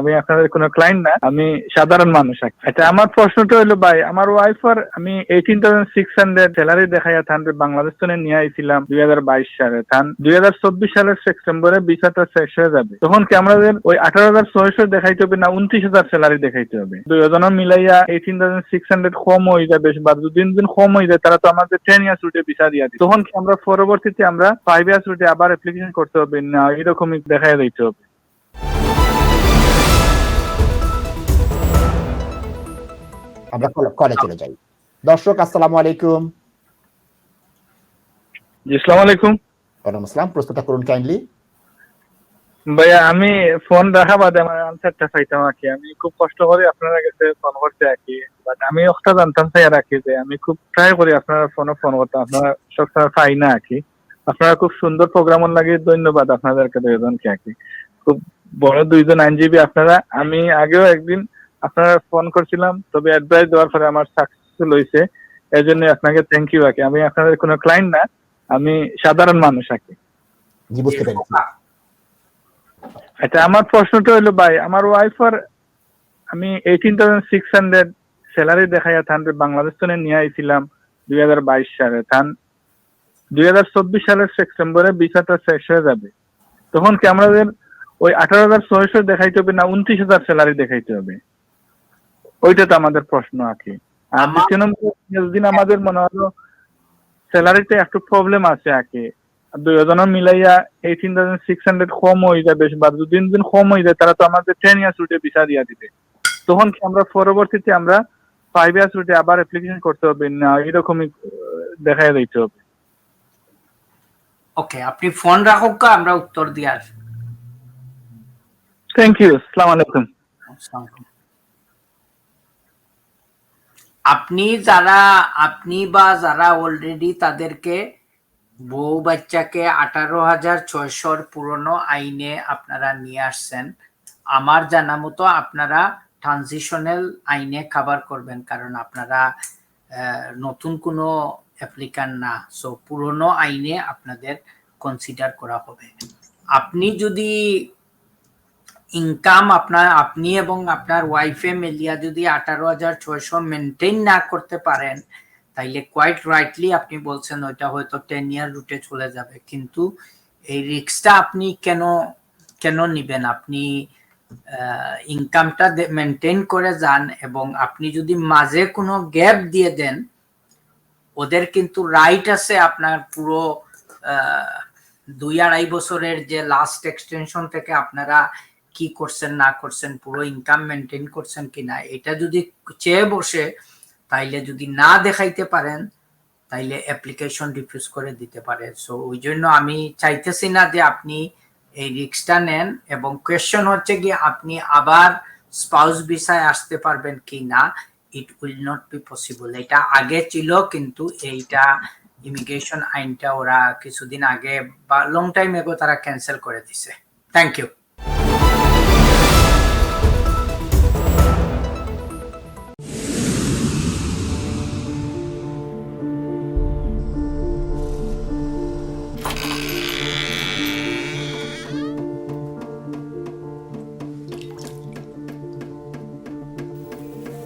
আমি আপনাদের কোনো ক্লায়েন্ট না, আমি সাধারণ মানুষ। আর কি। আচ্ছা আমার প্রশ্নটা হলো ভাই, আমার ওয়াইফার আমি eighteen thousand six hundred salary দেখাইয়া থান বাংলাদেশ থেকে নিয়ে আইছিলাম দুই হাজার বাইশ সালে। থান দুই হাজার চব্বিশ সালের সেপ্টেম্বরে ভিসাটা শেষ হয়ে যাবে। তখন কি আমাদের ওই আঠারো হাজার ছয়শো দেখাইতে হবে না, উনত্রিশ হাজার স্যালারি দেখাইতে হবে? দুজনের মিলাইয়া এইটিন থাউজেন্ড সিক্স হান্ড্রেড কম হয়ে যাবে বা দুদিন দিন কম হয়ে যায়, তারা তো আমাদের টেন ইয়ার্স রুটে ভিসা দিয়ে দিবে তখন কি আমরা পরবর্তীতে আমরা ফাইভ ইয়ার্স রুটে আবার অ্যাপ্লিকেশন করতে হবে না এরকমই দেখাই দিতে হবে? আমরা কলে চলে যাই। দর্শক আসসালামু আলাইকুম। জি আসসালামু আলাইকুম। ওয়ালাইকুম আসসালাম। করুন কাইন্ডলি ভাইয়া আমি ফোন রাখা বাদে আমার আনসারটা পাইতাম আর কি। আমি খুব কষ্ট করে আপনার কাছে ফোন করতে আর কি। বাট আমি জানতাম চাই আর কি যে আমি খুব ট্রাই করি আপনার ফোনে ফোন করতে। আপনারা সবসময় পাই না আর কি। আপনারা খুব সুন্দর প্রোগ্রাম লাগে ধন্যবাদ আপনাদেরকে দুইজনকে আর কি। খুব বড় দুইজন আইনজীবী আপনারা। আমি আগেও একদিন আপনারা ফোন করছিলাম তবে অ্যাডভাইস দেওয়ার পরে আমার সাকসেসফুল হয়েছে এই জন্য আপনাকে থ্যাংক ইউ আর আমি আপনাদের কোনো ক্লায়েন্ট না আমি সাধারণ মানুষ আর জি বুঝতে পেরেছি। আচ্ছা আমার প্রশ্নটা হলো ভাই আমার ওয়াইফার আমি eighteen thousand six hundred salary দেখাইয়া থান বাংলাদেশ থেকে নিয়ে আইছিলাম দুই হাজার বাইশ সালে। থান দুই হাজার চব্বিশ সালের সেপ্টেম্বরে ভিসাটা শেষ হয়ে যাবে। তখন কি আমাদের ওই আঠারো হাজার ছয়শো দেখাইতে হবে না উনত্রিশ হাজার স্যালারি দেখাইতে হবে? ওইটা তো আমাদের প্রশ্ন কি আর দ্বিতীয় নম্বর দিন আমাদের মনে হলো স্যালারিতে একটু প্রবলেম আছে কি দুজনের মিলাইয়া এইটিন থাউজেন্ড সিক্স হান্ড্রেড কম হয়ে যাবে বা দু দিন দিন কম হয়ে যায় তারা তো আমাদের টেন ইয়ার্স রুটে ভিসা দিয়ে দিবে। তখন কি আমরা পরবর্তীতে আমরা ফাইভ ইয়ার্স রুটে আবার অ্যাপ্লিকেশন করতে হবে না এরকমই দেখা দিতে হবে? ওকে আপনি ফোন রাখুক আমরা উত্তর দিয়ে আসব। থ্যাংক ইউ আসসালামু আলাইকুম। আসসালামু আলাইকুম। আপনি যারা, আপনি বা যারা অলরেডি তাদেরকে বউ বাচ্চাকে আঠারো হাজার ছয়শোর পুরনো আইনে আপনারা নিয়ে আসছেন, আমার জানা মতো আপনারা ট্রানজিশনাল আইনে খাবার করবেন কারণ আপনারা নতুন কোনো অ্যাপ্লিকান না। সো পুরনো আইনে আপনাদের কনসিডার করা হবে। আপনি যদি ইনকাম আপনার আপনি এবং আপনার ওয়াইফে মিলিয়া যদি আঠারো হাজার ছয়শো মেনটেন না করতে পারেন, তাইলে কোয়াইট রাইটলি আপনি বলছেন ওইটা হয়তো টেন ইয়ার রুটে চলে যাবে। কিন্তু এই রিক্সটা আপনি কেন কেন নিবেন? আপনি ইনকামটা মেনটেন করে যান এবং আপনি যদি মাঝে কোনো গ্যাপ দিয়ে দেন, ওদের কিন্তু রাইট আছে আপনার পুরো দুই আড়াই বছরের যে লাস্ট এক্সটেনশন থেকে আপনারা কি করছেন, না করছেন, পুরো ইনকাম মেনটেন করছেন কিনা, এটা যদি চেয়ে বসে, তাইলে যদি না দেখাইতে পারেন, তাইলে অ্যাপ্লিকেশন রিফিউজ করে দিতে পারে। সো ওই জন্য আমি চাইতেছি না যে আপনি এই রিক্সটা নেন এবং কোয়েশ্চন হচ্ছে কি আপনি আবার স্পাউস ভিসায় আসতে পারবেন কি না it will not be possible এটা আগে ছিল, কিন্তু এইটা ইমিগ্রেশন আইনটা ওরা কিছুদিন আগে বা লং টাইম এগো তারা ক্যান্সেল করে দিছে। Thank you